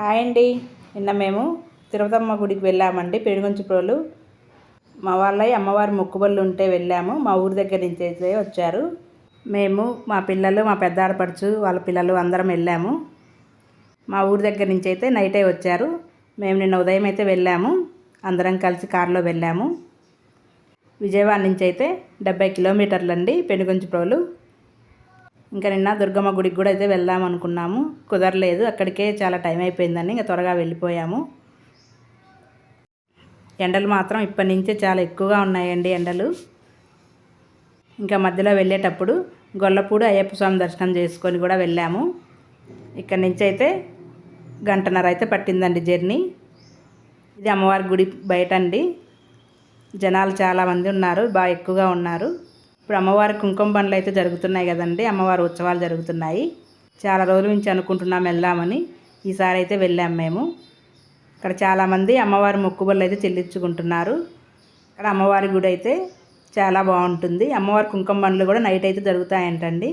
Hi అండి. నిన్న మేము తిరుపతమ్మ గుడికి వెళ్ళామండి పెనుగొంచిప్రోలు. మా వాళ్ళయి అమ్మవారి మొక్కుబళ్ళు ఉంటే వెళ్ళాము మా ఊరి దగ్గర నుంచి అయితే వచ్చారు. మేము మా పిల్లలు మా పెద్ద ఆడపడుచు వాళ్ళ పిల్లలు అందరం వెళ్ళాము. మా ఊరి దగ్గర నుంచి అయితే నైటే వచ్చారు. మేము నిన్న ఉదయం అయితే వెళ్ళాము అందరం కలిసి కారులో వెళ్ళాము. విజయవాడ నుంచి అయితే డెబ్బై కిలోమీటర్లండి అండి ఇంకా నిన్న దుర్గమ్మ గుడికి కూడా అయితే వెళ్దాం అనుకున్నాము. కుదరలేదు. అక్కడికే చాలా టైం అయిపోయిందని ఇంకా త్వరగా వెళ్ళిపోయాము. ఎండలు మాత్రం ఇప్పటి నుంచే చాలా ఎక్కువగా ఉన్నాయండి ఎండలు. ఇంకా మధ్యలో వెళ్ళేటప్పుడు గొల్లపూడి అయ్యప్ప స్వామి దర్శనం చేసుకొని కూడా వెళ్ళాము. ఇక్కడ నుంచి అయితే గంటన్నర అయితే పట్టిందండి జర్నీ. ఇది అమ్మవారి గుడి బయట అండి జనాలు చాలామంది ఉన్నారు. బాగా ఎక్కువగా ఉన్నారు. ఇప్పుడు అమ్మవారి కుంకుమ బండ్లు అయితే జరుగుతున్నాయి కదండి. అమ్మవారి ఉత్సవాలు జరుగుతున్నాయి. చాలా రోజుల నుంచి అనుకుంటున్నాం వెళ్దామని. ఈసారి అయితే వెళ్ళాం మేము. ఇక్కడ చాలామంది అమ్మవారి మొక్కుబళ్ళు అయితే చెల్లించుకుంటున్నారు. ఇక్కడ అమ్మవారి గుడి అయితే చాలా బాగుంటుంది. అమ్మవారి కుంకుమ బండ్లు కూడా నైట్ అయితే జరుగుతాయంటండి.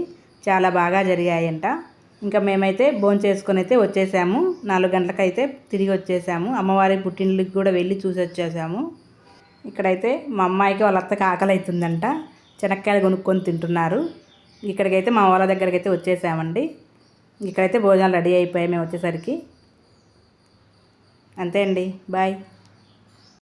చాలా బాగా జరిగాయంట. ఇంకా మేమైతే భోజనం చేసుకొని అయితే వచ్చేసాము. నాలుగు గంటలకైతే తిరిగి వచ్చేసాము. అమ్మవారి పుట్టినకి కూడా వెళ్ళి చూసి వచ్చేసాము. ఇక్కడైతే మా అమ్మాయికి వాళ్ళ అత్తకి ఆకలి అవుతుందంట శనక్కాయలు కొనుక్కొని తింటున్నారు. ఇక్కడికైతే మా వాళ్ళ దగ్గరికి అయితే వచ్చేసామండి. ఇక్కడైతే భోజనాలు రెడీ అయిపోయాయి మేము వచ్చేసరికి. అంతే అండి బాయ్.